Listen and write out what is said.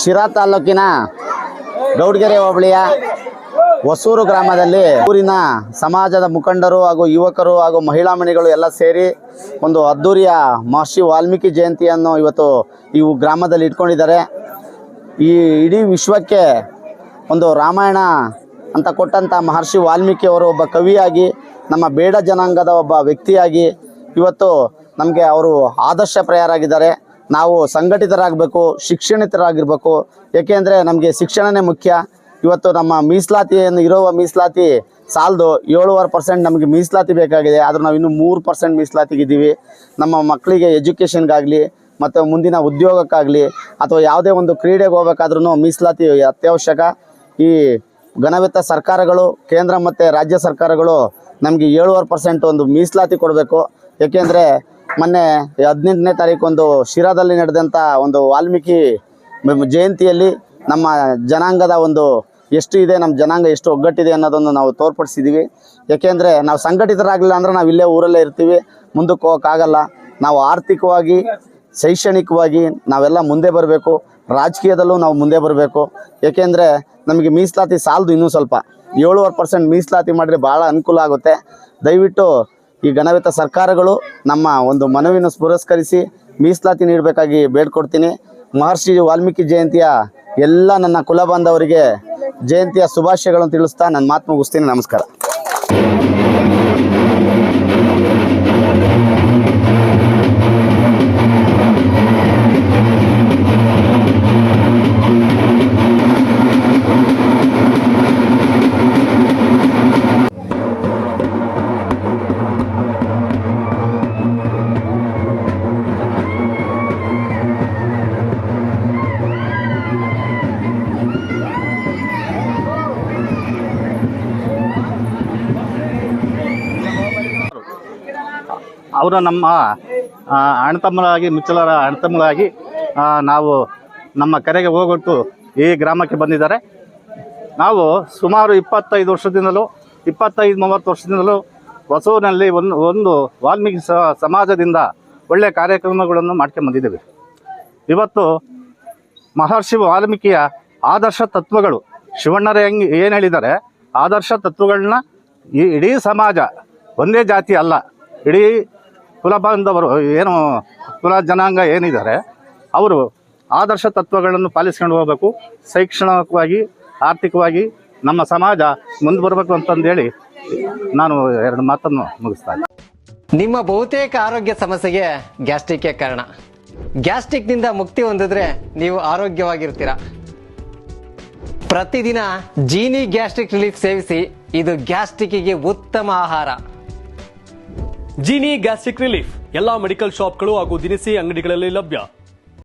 ಶಿರಾ ತಾಲೂಕಿನ ಗೌಡ್ಗೆರೆ ಹೋಬಳಿಯ ಹೊಸೂರು ಗ್ರಾಮದಲ್ಲಿ ಊರಿನ ಸಮಾಜದ ಮುಖಂಡರು ಹಾಗೂ ಯುವಕರು ಹಾಗೂ ಮಹಿಳಾ ಮಣಿಗಳು ಎಲ್ಲ ಸೇರಿ ಒಂದು ಅದ್ದೂರಿಯ ಮಹರ್ಷಿ ವಾಲ್ಮೀಕಿ ಜಯಂತಿಯನ್ನು ಇವತ್ತು ಈ ಗ್ರಾಮದಲ್ಲಿ ಇಟ್ಕೊಂಡಿದ್ದಾರೆ. ಈ ಇಡೀ ವಿಶ್ವಕ್ಕೆ ಒಂದು ರಾಮಾಯಣ ಅಂತ ಕೊಟ್ಟಂಥ ಮಹರ್ಷಿ ವಾಲ್ಮೀಕಿ ಅವರು ಒಬ್ಬ ಕವಿಯಾಗಿ, ನಮ್ಮ ಬೇಡ ಜನಾಂಗದ ಒಬ್ಬ ವ್ಯಕ್ತಿಯಾಗಿ ಇವತ್ತು ನಮಗೆ ಅವರು ಆದರ್ಶಪ್ರಾಯರಾಗಿದ್ದಾರೆ ನಾವು ಸಂಘಟಿತರಾಗಬೇಕು, ಶಿಕ್ಷಣಿತರಾಗಿರ್ಬೇಕು. ಏಕೆಂದರೆ ನಮಗೆ ಶಿಕ್ಷಣನೇ ಮುಖ್ಯ. ಇವತ್ತು ನಮ್ಮ ಮೀಸಲಾತಿಯನ್ನು ಇರುವ ಮೀಸಲಾತಿ ಸಾಲದು ಏಳುವರೆ ಪರ್ಸೆಂಟ್ ನಮಗೆ ಮೀಸಲಾತಿ ಬೇಕಾಗಿದೆ. ಆದರೂ ನಾವು ಇನ್ನೂ ಮೂರು ಪರ್ಸೆಂಟ್ ಮೀಸಲಾತಿಗಿದ್ದೀವಿ ನಮ್ಮ ಮಕ್ಕಳಿಗೆ ಎಜುಕೇಷನ್ಗಾಗಲಿ ಮತ್ತು ಮುಂದಿನ ಉದ್ಯೋಗಕ್ಕಾಗಲಿ ಅಥವಾ ಯಾವುದೇ ಒಂದು ಕ್ರೀಡೆಗೆ ಹೋಗ್ಬೇಕಾದ್ರೂ ಮೀಸಲಾತಿ ಅತ್ಯವಶ್ಯಕ. ಈ ಘನವೆತ್ತ ಸರ್ಕಾರಗಳು, ಕೇಂದ್ರ ಮತ್ತು ರಾಜ್ಯ ಸರ್ಕಾರಗಳು ನಮಗೆ ಏಳುವರೆ ಪರ್ಸೆಂಟ್ ಒಂದು ಮೀಸಲಾತಿ ಕೊಡಬೇಕು. ಏಕೆಂದರೆ ಮೊನ್ನೆ ಹದಿನೆಂಟನೇ ತಾರೀಕು ಒಂದು ಶಿರಾದಲ್ಲಿ ನಡೆದಂಥ ಒಂದು ವಾಲ್ಮೀಕಿ ಜಯಂತಿಯಲ್ಲಿ ನಮ್ಮ ಜನಾಂಗದ ಒಂದು ಎಷ್ಟು ಇದೆ, ನಮ್ಮ ಜನಾಂಗ ಎಷ್ಟು ಒಗ್ಗಟ್ಟಿದೆ ಅನ್ನೋದನ್ನು ನಾವು ತೋರ್ಪಡಿಸಿದ್ದೀವಿ. ಏಕೆಂದರೆ ನಾವು ಸಂಘಟಿತರಾಗಲಿಲ್ಲ ಅಂದರೆ ನಾವು ಇಲ್ಲೇ ಊರಲ್ಲೇ ಇರ್ತೀವಿ, ಮುಂದಕ್ಕೆ ಹೋಗೋಕ್ಕಾಗಲ್ಲ. ನಾವು ಆರ್ಥಿಕವಾಗಿ, ಶೈಕ್ಷಣಿಕವಾಗಿ ನಾವೆಲ್ಲ ಮುಂದೆ ಬರಬೇಕು, ರಾಜಕೀಯದಲ್ಲೂ ನಾವು ಮುಂದೆ ಬರಬೇಕು. ಏಕೆಂದರೆ ನಮಗೆ ಮೀಸಲಾತಿ ಸಾಲದು ಇನ್ನೂ ಸ್ವಲ್ಪ. ಏಳುವರೆ ಪರ್ಸೆಂಟ್ ಮೀಸಲಾತಿ ಮಾಡಿದ್ರೆ ಭಾಳ ಅನುಕೂಲ ಆಗುತ್ತೆ. ದಯವಿಟ್ಟು ಈ ಗಣವಿತ ಸರ್ಕಾರಗಳು ನಮ್ಮ ಒಂದು ಮನವಿನ ಪುರಸ್ಕರಿಸಿ ಮೀಸಲಾತಿ ನೀಡಬೇಕಾಗಿ ಬೇಡ್ಕೊಡ್ತೀನಿ. ಮಹರ್ಷಿ ವಾಲ್ಮೀಕಿ ಜಯಂತಿಯ ಎಲ್ಲ ನನ್ನ ಕುಲ ಬಾಂಧವರಿಗೆ ಜಯಂತಿಯ ಶುಭಾಶಯಗಳನ್ನು ತಿಳಿಸ್ತಾ ನನ್ನ ಮಾತು ಮುಗಿಸ್ತೀನಿ. ನಮಸ್ಕಾರ. ಅವರು ನಮ್ಮ ಅಣ್ಣತಮ್ಮಳಾಗಿ ಮುಚ್ಚಲರ ಅಣ್ಣತಮ್ಮರಾಗಿ ನಾವು ನಮ್ಮ ಕರೆಗೆ ಹೋಗೊಟ್ಟು ಈ ಗ್ರಾಮಕ್ಕೆ ಬಂದಿದ್ದಾರೆ. ನಾವು ಸುಮಾರು ಇಪ್ಪತ್ತೈದು ವರ್ಷದಿಂದಲೂ, ಇಪ್ಪತ್ತೈದು ಮೂವತ್ತು ವರ್ಷದಿಂದಲೂ ಹೊಸೂರಿನಲ್ಲಿ ಒಂದು ಒಂದು ವಾಲ್ಮೀಕಿ ಸಮಾಜದಿಂದ ಒಳ್ಳೆಯ ಕಾರ್ಯಕ್ರಮಗಳನ್ನು ಮಾಡ್ಕೊಂಡು ಬಂದಿದ್ದೇವೆ. ಇವತ್ತು ಮಹರ್ಷಿ ವಾಲ್ಮೀಕಿಯ ಆದರ್ಶ ತತ್ವಗಳು, ಶಿವಣ್ಣರ ಹೆಂಗೆ ಏನು ಹೇಳಿದ್ದಾರೆ, ಆದರ್ಶ ತತ್ವಗಳನ್ನ ಈ ಇಡೀ ಸಮಾಜ ಒಂದೇ ಜಾತಿ ಅಲ್ಲ, ಇಡೀ ಕುಲ ಬಾಂಧವರು ಏನು ಕುಲ ಜನಾಂಗ ಏನಿದ್ದಾರೆ, ಅವರು ಆದರ್ಶ ತತ್ವಗಳನ್ನು ಪಾಲಿಸ್ಕೊಂಡು ಹೋಗಬೇಕು, ಶೈಕ್ಷಣಿಕವಾಗಿ, ಆರ್ಥಿಕವಾಗಿ ನಮ್ಮ ಸಮಾಜ ಮುಂದೆ ಬರಬೇಕು ಅಂತಂದೇಳಿ ನಾನು ಎರಡು ಮಾತನ್ನು ಮುಗಿಸ್ತಾ. ನಿಮ್ಮ ಬಹುತೇಕ ಆರೋಗ್ಯ ಸಮಸ್ಯೆಗೆ ಗ್ಯಾಸ್ಟ್ರಿಕ್ ಕಾರಣ. ಗ್ಯಾಸ್ಟ್ರಿಕ್ನಿಂದ ಮುಕ್ತಿ ಹೊಂದಿದ್ರೆ ನೀವು ಆರೋಗ್ಯವಾಗಿರ್ತೀರ. ಪ್ರತಿದಿನ ಜೀನಿ ಗ್ಯಾಸ್ಟ್ರಿಕ್ ರಿಲೀಫ್ ಸೇವಿಸಿ, ಇದು ಗ್ಯಾಸ್ಟ್ರಿಕ್ಗೆ ಉತ್ತಮ ಆಹಾರ. Jeeni gastric relief. ಎಲ್ಲಾ ಮೆಡಿಕಲ್ ಶಾಪ್ಗಳು ಹಾಗೂ ದಿನಸಿ ಅಂಗಡಿಗಳಲ್ಲಿ ಲಭ್ಯ.